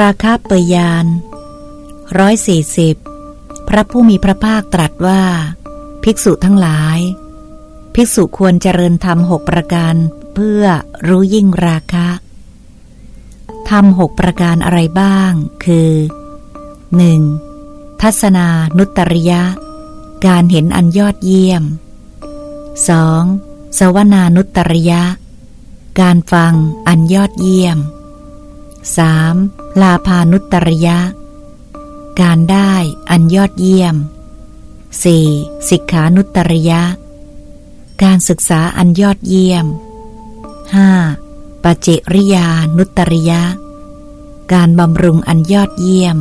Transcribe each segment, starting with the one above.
ราคะเปยยานร้อยสี่สิบพระผู้มีพระภาคตรัสว่า ภิกษุทั้งหลาย ภิกษุควรเจริญธรรมหกประการเพื่อรู้ยิ่งราคะธรรมหกประการอะไรบ้าง คือ 1. ทัศนานุตริยะ การเห็นอันยอดเยี่ยม 2. สวนานุตตริยะ การฟังอันยอดเยี่ยม 3. ลาพานุตริยะ การได้อันยอดเยี่ยม 4. สิกขานุตริยะ การศึกษาอันยอดเยี่ยม 5. ปเจริยานุตริยะ การบำรุงอันยอดเยี่ยม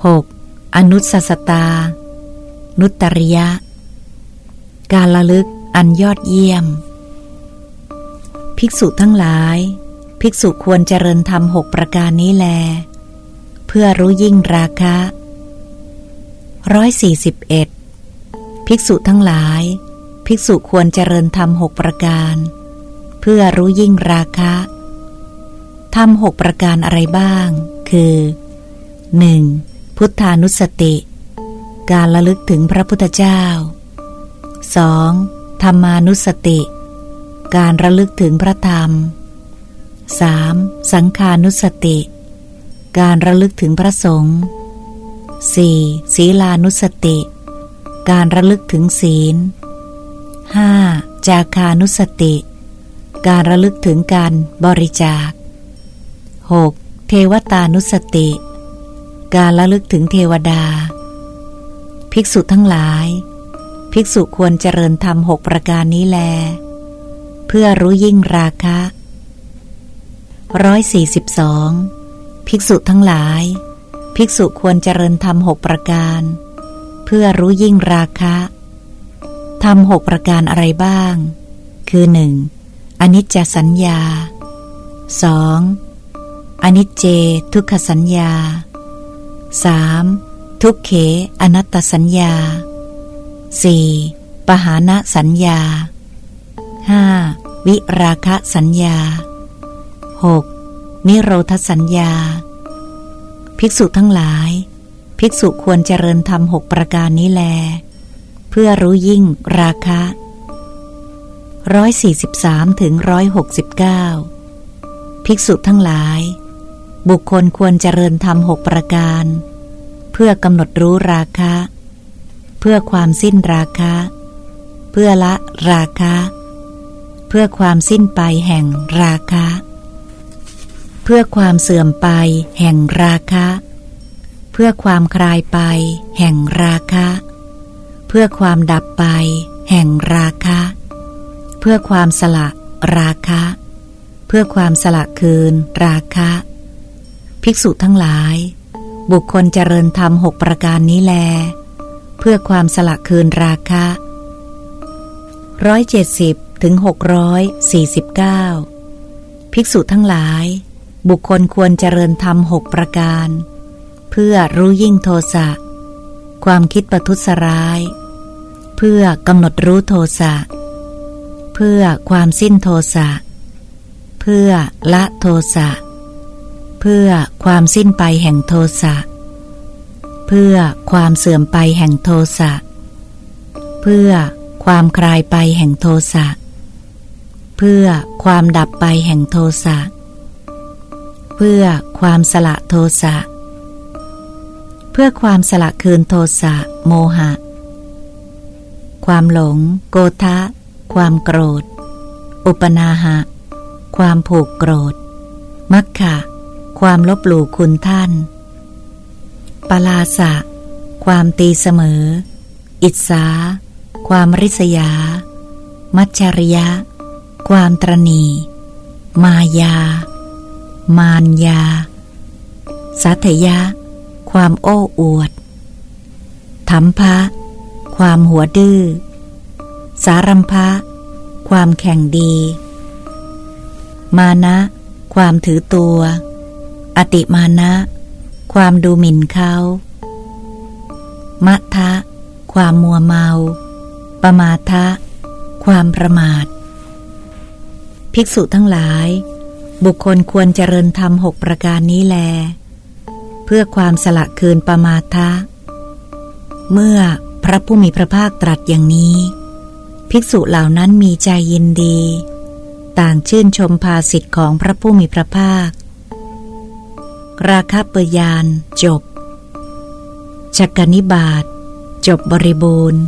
6. อนุสสตา นุตริยะ การละลึกอันยอดเยี่ยม ภิกษุทั้งหลาย ภิกษุควรเจริญธรรมหกประการนี้แล เพื่อรู้ยิ่งราคะร้อยสี่สิบเอ็ดภิกษุทั้งหลาย ภิกษุควรเจริญธรรมหกประการ เพื่อรู้ยิ่งราคะธรรมหกประการอะไรบ้าง คือ 1. พุทธานุสติ การระลึกถึงพระพุทธเจ้า 2. ธรรมานุสติ การระลึกถึงพระธรรม 3. สังขานุสติ การระลึกถึงพระสงฆ์ 4. ศีลานุสติ การระลึกถึงศีล 5. จาคานุสติ การระลึกถึงการบริจาค 6. เทวตานุสติ การระลึกถึงเทวดา ภิกษุทั้งหลาย ภิกษุควรเจริญธรรมหกประการนี้แล เพื่อรู้ยิ่งราคะ ร้อยสี่สิบสองภิกษุทั้งหลาย ภิกษุควรเจริญธรรมหกประการ เพื่อรู้ยิ่งราคะธรรมหกประการอะไรบ้าง คือหนึ่งอนิจจสัญญาสองอนิจเจทุกขสัญญา 3. ทุกเขอนัตตสัญญา 4. ปหานะสัญญา 5. วิราคะสัญญา 6. นิโรธสัญญา ภิกษุทั้งหลาย ภิกษุควรเจริญธรรมหกประการนี้แล เพื่อรู้ยิ่งราคะร้อยสี่สิบสามถึงร้อยหกสิบเก้าภิกษุทั้งหลาย บุคคลควรเจริญธรรมหกประการ เพื่อกำหนดรู้ราคะ เพื่อความสิ้นราคะ เพื่อละราคะ เพื่อความสิ้นไปแห่งราคะ เพื่อความเสื่อมไป แห่งราคะ เพื่อความคลายไป แห่งราคะ เพื่อความดับไป แห่งราคะ เพื่อความสละราคะ เพื่อความสละคืน ราคะ ภิกษุทั้งหลาย บุคคลเจริญธรรมหกประการนี้แล เพื่อความสละคืนราคะร้อยเจ็ดสิบถึงหกร้อยสี่สิบเก้าภิกษุทั้งหลาย บุคคลควรเจริญธรรมหกประการ เพื่อรู้ยิ่งโทสะ ความคิดประทุษร้าย เพื่อกำหนดรู้โทสะ เพื่อความสิ้นโทสะ เพื่อละโทสะ เพื่อความสิ้นไปแห่งโทสะ เพื่อความเสื่อมไปแห่งโทสะ เพื่อความคลายไปแห่งโทสะ เพื่อความดับไปแห่งโทสะเพื่อความสละโทสะ เพื่อความสละคืนโทสะ โมหะ ความหลง โกทะ ความโกรธ อุปนาหะ ความผูกโกรธ มัคคะความลบหลู่คุณท่าน ปลาสะ ความตีเสมอ อิสา ความริษยา มัจฉริยะ ความตรณี มายา มานยา สัทยะ ความโอ้อวดธรรมภะความหัวดื้อ สารัมภะความแข่งดี มานะ ความถือตัว อติมานะ ความดูหมิ่นเขามัทะ ความมัวเมา ปมาทะ ความประมาท ภิกษุทั้งหลาย บุคคลควรเจริญธรรมหกประการนี้แล เพื่อความสละคืนปมาทะ เมื่อพระผู้มีพระภาคตรัสอย่างนี้ ภิกษุเหล่านั้นมีใจยินดี ต่างชื่นชมภาสิทธิ์ของพระผู้มีพระภาค ราคะเปยาน จบจักกนิบาตจบบริบูรณ์